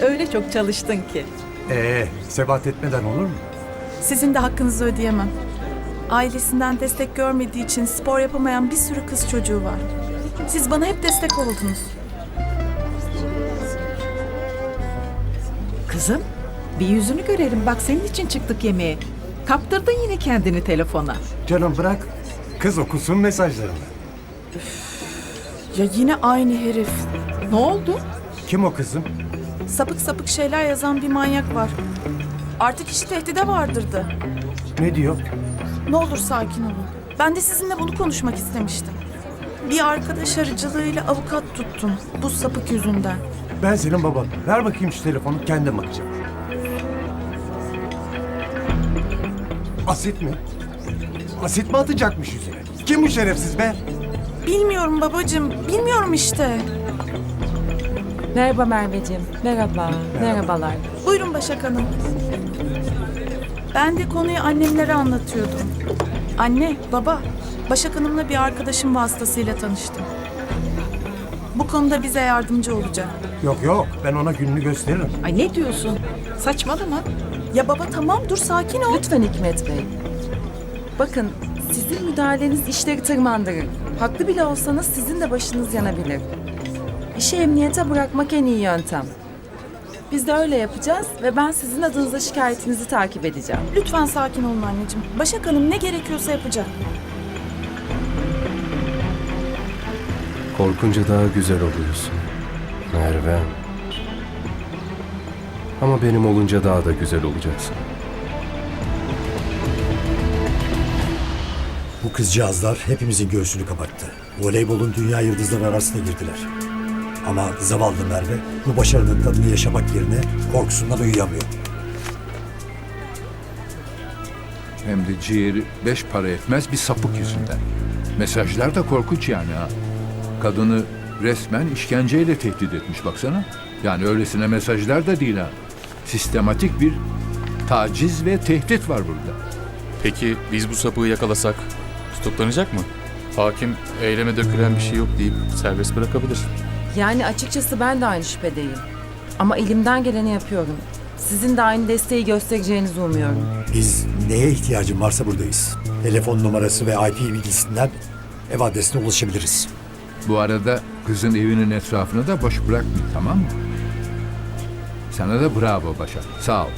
Öyle çok çalıştın ki. Ee, sebat etmeden olur mu? Sizin de hakkınızı ödeyemem. Ailesinden destek görmediği için spor yapamayan bir sürü kız çocuğu var. Siz bana hep destek oldunuz. Kızım, bir yüzünü görelim. Bak senin için çıktık yemeğe. Kaptırdın yine kendini telefona. Canım bırak. Kız okusun mesajlarını. Ya yine aynı herif. Ne oldu? Kim o kızım? Sapık sapık şeyler yazan bir manyak var. Artık işi tehdide vardırdı. Ne diyor? Ne olur sakin olun. Ben de sizinle bunu konuşmak istemiştim. Bir arkadaş aracılığıyla avukat tuttum. Bu sapık yüzünden. Ben senin baban. Ver bakayım şu telefonu kendim bakacağım. Asit mi? Asit mi atacakmış yüzüne? Kim bu şerefsiz be? Bilmiyorum babacığım. Bilmiyorum işte. Merhaba Merveciğim. Merhaba. Merhabalar. Buyurun Başak Hanım. Ben de konuyu annemlere anlatıyordum. Anne, baba, Başak Hanım'la bir arkadaşım vasıtasıyla tanıştım. Bu konuda bize yardımcı olacak. Yok yok ben ona gününü gösteririm. Ay ne diyorsun? Saçmalama. Ya baba tamam dur sakin ol. Lütfen Hikmet Bey. Bakın sizin müdahaleniz işleri tırmandırır. Haklı bile olsanız sizin de başınız yanabilir. İşi emniyete bırakmak en iyi yöntem. Biz de öyle yapacağız ve ben sizin adınıza şikayetinizi takip edeceğim. Lütfen sakin olun anneciğim. Başak Hanım ne gerekiyorsa yapacak. Korkunca daha güzel oluyorsun. Merve. Ama benim olunca daha da güzel olacaksın. Bu kızcağızlar hepimizin göğsünü kapattı. Voleybolun dünya yıldızları arasına girdiler. Ama zavallı Merve bu başarının tadını yaşamak yerine korkusundan uyuyamıyor. Hem de ciğeri beş para etmez bir sapık yüzünden. Mesajlar da korkunç yani ha. Kadını resmen işkenceyle tehdit etmiş baksana. Yani öylesine mesajlar da değil ha. Sistematik bir taciz ve tehdit var burada. Peki biz bu sapığı yakalasak tutuklanacak mı? Hakim eyleme dökülen bir şey yok deyip serbest bırakabilir. Yani açıkçası ben de aynı şüphedeyim. Ama elimden geleni yapıyorum. Sizin de aynı desteği göstereceğinizi umuyorum. Biz neye ihtiyacın varsa buradayız. Telefon numarası ve IP bilgisinden ev adresine ulaşabiliriz. Bu arada kızın evinin etrafını da boş bırakmayın tamam mı? Sana da bravo Başak. Sağ ol.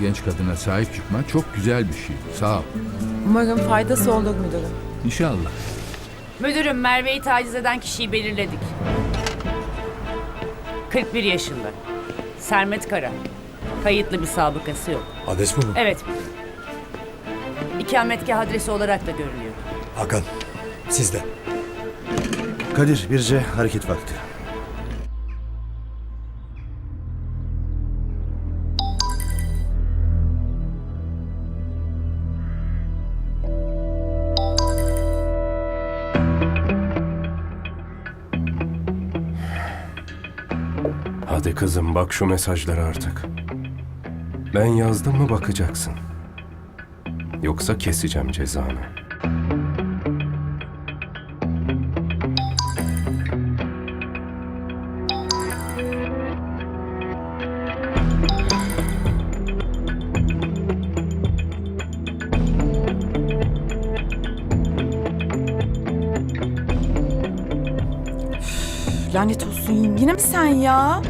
Genç kadına sahip çıkma çok güzel bir şey. Sağ ol. Umarım faydası olur müdürüm. İnşallah. Müdürüm Merve'yi taciz eden kişiyi belirledik. 41 yaşında. Sermet Kara. Kayıtlı bir sabıkası yok. Adres bu mu? Evet. İkametgah adresi olarak da görülüyor. Hakan, sizde. Kadir Birce hareket vakti. Hadi kızım bak şu mesajlara artık. Ben yazdım mı bakacaksın. Yoksa keseceğim cezanı. Lanet olsun yine mi sen ya?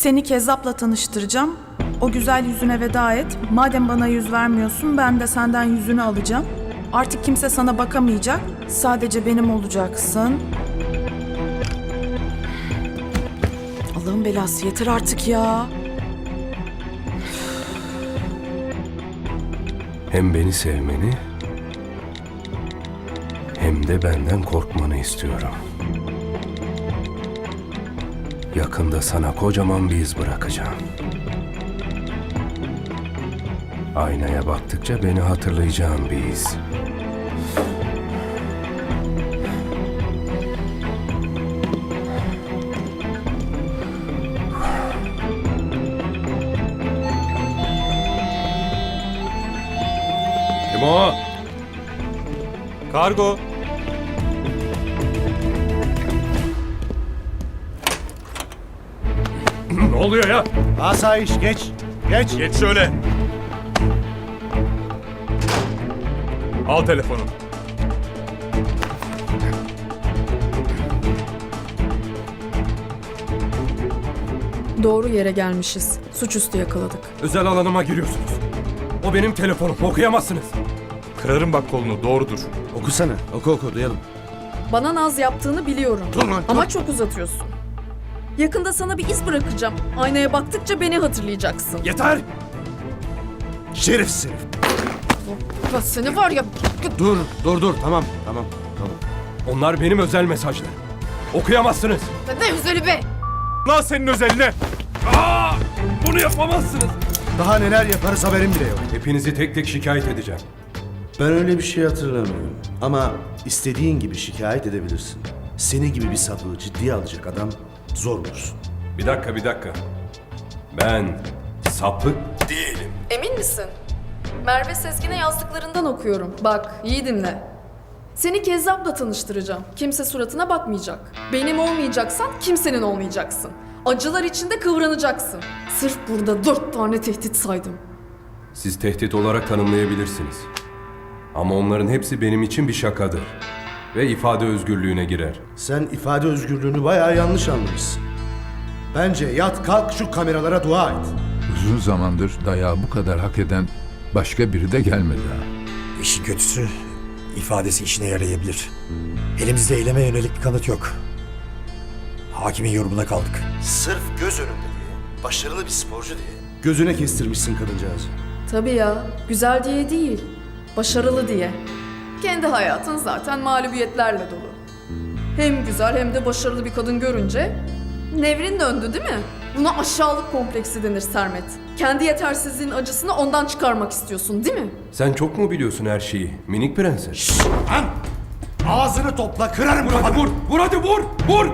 Seni Kezzap'la tanıştıracağım. O güzel yüzüne veda et. Madem bana yüz vermiyorsun ben de senden yüzünü alacağım. Artık kimse sana bakamayacak. Sadece benim olacaksın. Allah'ın belası yeter artık ya. Hem beni sevmeni hem de benden korkmanı istiyorum. Yakında sana kocaman bir iz bırakacağım. Aynaya baktıkça beni hatırlayacağın bir iz. Kim o? Kargo. Oluyor ya? Asayiş geç. Geç. Geç şöyle. Al telefonu. Doğru yere gelmişiz. Suçüstü yakaladık. Özel alanıma giriyorsunuz. O benim telefonum. Okuyamazsınız. Kırarım bak kolunu doğrudur. Okusana. Oku oku duyalım. Bana naz yaptığını biliyorum. Dur lan, Ama çok uzatıyorsun. Yakında sana bir iz bırakacağım. Aynaya baktıkça beni hatırlayacaksın. Yeter. Şerefsiz herif. Ya seni var ya... Dur dur dur tamam tamam tamam. Onlar benim özel mesajlarım. Okuyamazsınız. Ne güzeli be! Lan senin özeline. Aa! Bunu yapamazsınız. Daha neler yaparız haberim bile yok. Hepinizi tek tek şikayet edeceğim. Ben öyle bir şey hatırlamıyorum. Ama istediğin gibi şikayet edebilirsin. Seni gibi bir sapığı ciddiye alacak adam zor bulursun. Bir dakika, bir dakika. Ben sapık değilim. Emin misin? Merve Sezgin'e yazdıklarından okuyorum. Bak, iyi dinle. Seni Kezzap'la tanıştıracağım. Kimse suratına bakmayacak. Benim olmayacaksan kimsenin olmayacaksın. Acılar içinde kıvranacaksın. Sırf burada dört tane tehdit saydım. Siz tehdit olarak tanımlayabilirsiniz. Ama onların hepsi benim için bir şakadır. Ve ifade özgürlüğüne girer. Sen ifade özgürlüğünü bayağı yanlış anlamışsın. Bence yat kalk şu kameralara dua et. Uzun zamandır dayağı bu kadar hak eden başka biri de gelmedi ha. İşin kötüsü ifadesi işine yarayabilir. Elimizde eyleme yönelik bir kanıt yok. Hakimin yorumuna kaldık. Sırf göz önünde diye, başarılı bir sporcu diye. Gözüne kestirmişsin kadıncağızı. Tabii ya, güzel diye değil, başarılı diye. Kendi hayatın zaten mağlubiyetlerle dolu. Hem güzel hem de başarılı bir kadın görünce nevrin döndü değil mi? Buna aşağılık kompleksi denir Sermet. Kendi yetersizliğin acısını ondan çıkarmak istiyorsun değil mi? Sen çok mu biliyorsun her şeyi minik prenses? Lan! Ağzını topla kırarım Vur hadi vur, vur hadi vur, vur!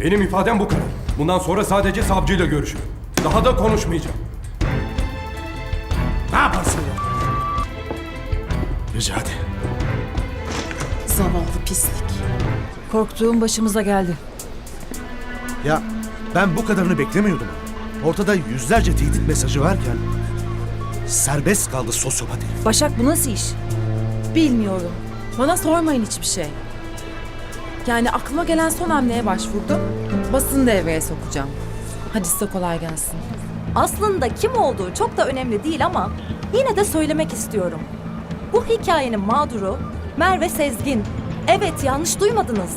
Benim ifadem bu kadar. Bundan sonra sadece savcıyla görüşürüm. Daha da konuşmayacağım. Rica hadi. Zavallı pislik. Korktuğum başımıza geldi. Ya ben bu kadarını beklemiyordum. Ortada yüzlerce tehdit mesajı varken serbest kaldı sosyopat herif. Başak bu nasıl iş? Bilmiyorum. Bana sormayın hiçbir şey. Yani aklıma gelen son hamleye başvurdum. Basını devreye sokacağım. Hadi size kolay gelsin. Aslında kim olduğu çok da önemli değil ama yine de söylemek istiyorum. Bu hikayenin mağduru Merve Sezgin. Evet yanlış duymadınız.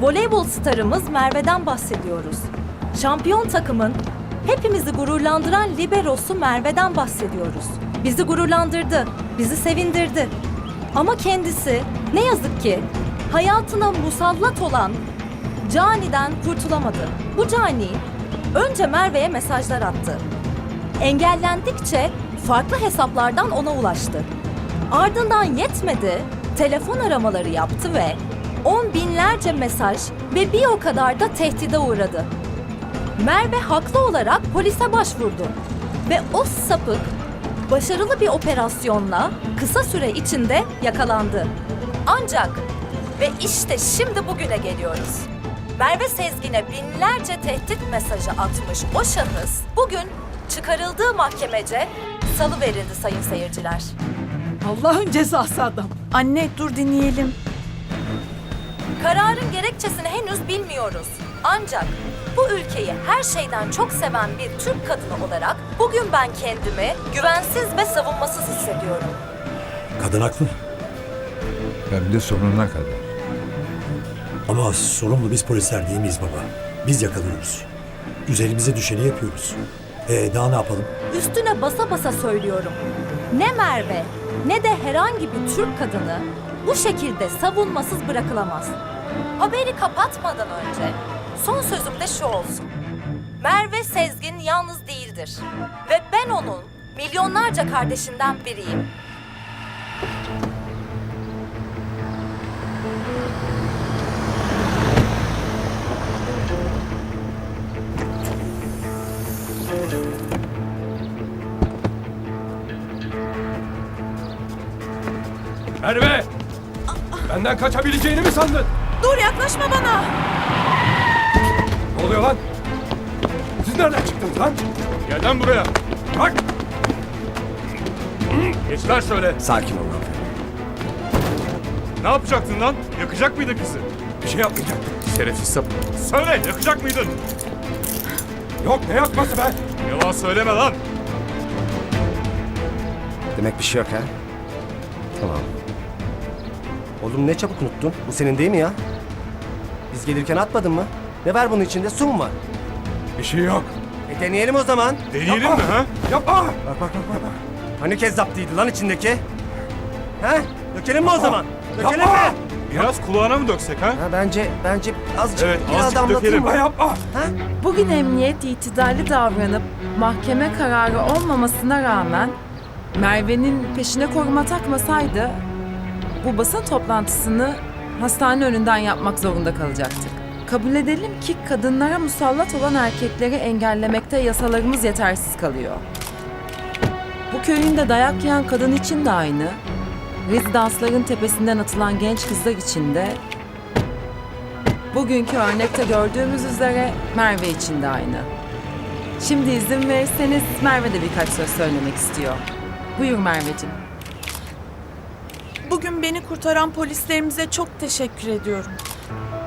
Voleybol starımız Merve'den bahsediyoruz. Şampiyon takımın hepimizi gururlandıran liberosu Merve'den bahsediyoruz. Bizi gururlandırdı, bizi sevindirdi. Ama kendisi ne yazık ki hayatına musallat olan Cani'den kurtulamadı. Bu Cani önce Merve'ye mesajlar attı. Engellendikçe farklı hesaplardan ona ulaştı. Ardından yetmedi, telefon aramaları yaptı ve on binlerce mesaj ve bir o kadar da tehdide uğradı. Merve haklı olarak polise başvurdu ve o sapık başarılı bir operasyonla kısa süre içinde yakalandı. Ancak ve işte şimdi bugüne geliyoruz. Merve Sezgin'e binlerce tehdit mesajı atmış o şahıs bugün çıkarıldığı mahkemece salı verildi sayın seyirciler. Allah'ın cezası adam. Anne dur dinleyelim. Kararın gerekçesini henüz bilmiyoruz. Ancak bu ülkeyi her şeyden çok seven bir Türk kadını olarak bugün ben kendimi güvensiz ve savunmasız hissediyorum. Kadın haklı. Hem de sonuna kadar. Ama sorumlu biz polisler değil miyiz baba? Biz yakalıyoruz. Üzerimize düşeni yapıyoruz. E daha ne yapalım? Üstüne basa basa söylüyorum. Ne Merve ne de herhangi bir Türk kadını bu şekilde savunmasız bırakılamaz. Haberi kapatmadan önce son sözüm de şu olsun. Merve Sezgin yalnız değildir. Ve ben onun milyonlarca kardeşinden biriyim. Merve! Benden kaçabileceğini mi sandın? Dur yaklaşma bana. Ne oluyor lan? nereden çıktınız lan? Gel lan buraya. Bak. Geç lan şöyle. Sakin ol lan. Ne yapacaktın lan? Yakacak mıydın kızı? Bir şey yapmayacak. Şerefsiz sapık. Söyle yakacak mıydın? Yok ne yapması be? Yalan söyleme lan. Demek bir şey yok ha? Tamam. Oğlum ne çabuk unuttun. Bu senin değil mi ya? Biz gelirken atmadın mı? Ne var bunun içinde? Su mu var? Bir şey yok. E deneyelim o zaman. Deneyelim mi ha? Yapma. Bak bak bak bak. bak. Hani kezzaptıydı lan içindeki? He? Dökelim mi o zaman? Dökelim Yapma. mi? Biraz kulağına mı döksek ha? Ha, bence bence azıcık Evet, biraz azıcık damlatayım dökelim. mı? Yapma. Bugün emniyet itidalli davranıp mahkeme kararı olmamasına rağmen Merve'nin peşine koruma takmasaydı bu basın toplantısını hastane önünden yapmak zorunda kalacaktık. Kabul edelim ki kadınlara musallat olan erkekleri engellemekte yasalarımız yetersiz kalıyor. Bu köyün de dayak yiyen kadın için de aynı. Rezidansların tepesinden atılan genç kızlar için de Bugünkü örnekte gördüğümüz üzere Merve için de aynı. Şimdi izin verirseniz Merve de birkaç söz söylemek istiyor. Buyur Merveciğim. Bugün beni kurtaran polislerimize çok teşekkür ediyorum.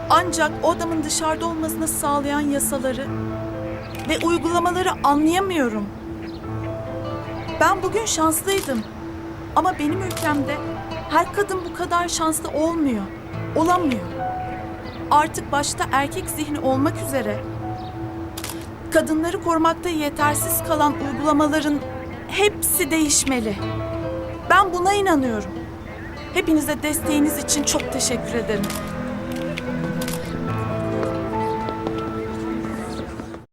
Ancak o adamın dışarıda olmasını sağlayan yasaları ve uygulamaları anlayamıyorum. Ben bugün şanslıydım. Ama benim ülkemde her kadın bu kadar şanslı olmuyor. Olamıyor. Artık başta erkek zihni olmak üzere kadınları korumakta yetersiz kalan uygulamaların hepsi değişmeli. Ben buna inanıyorum. Hepinize desteğiniz için çok teşekkür ederim.